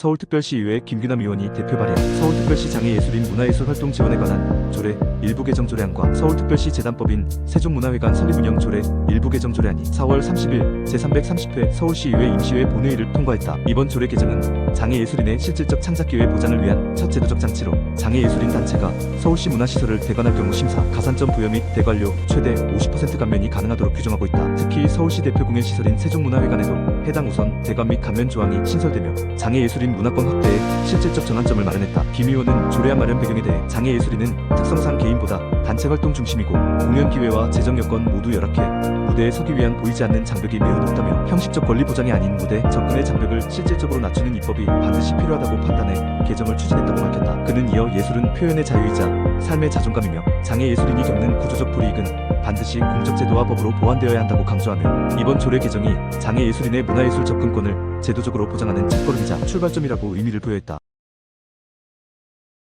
서울특별시의회 김규남 의원이 대표 발의한 서울특별시 장애예술인 문화예술 활동 지원에 관한 조례 일부 개정 조례안과 서울특별시 재단법인 세종문화회관 설립 운영 조례 일부 개정 조례안이 4월 30일 제330회 서울시의회 임시회 본회의를 통과했다. 이번 조례 개정은 장애예술인의 실질적 창작 기회 보장을 위한 첫 제도적 장치로 장애예술인 단체가 서울시 문화시설을 대관할 경우 심사, 가산점 부여 및 대관료 최대 50% 감면이 가능하도록 규정하고 있다. 특히 서울시 대표 공연 시설인 세종문화회관에도 해당 우선 대관 및 감면 조항이 신설되며 장애예술인 문화권 확대에 실질적 전환점을 마련했다. 김 의원은 조례안 마련 배경에 대해 장애 예술인은 특성상 개인보다 단체 활동 중심이고 공연 기회와 재정 여건 모두 열악해 무대에 서기 위한 보이지 않는 장벽이 매우 높다며 형식적 권리 보장이 아닌 무대 접근의 장벽을 실질적으로 낮추는 입법이 반드시 필요하다고 판단해 개정을 추진했다고 밝혔다. 그는 이어 예술은 표현의 자유이자 삶의 자존감이며 장애 예술인이 겪는 구조적 불이익은 반드시 공적 제도와 법으로 보완되어야 한다고 강조하며 이번 조례 개정이 장애 예술인의 문화예술 접근권을 제도적으로 보장하는 첫걸음이자 출발점이라고 의미를 부여했다.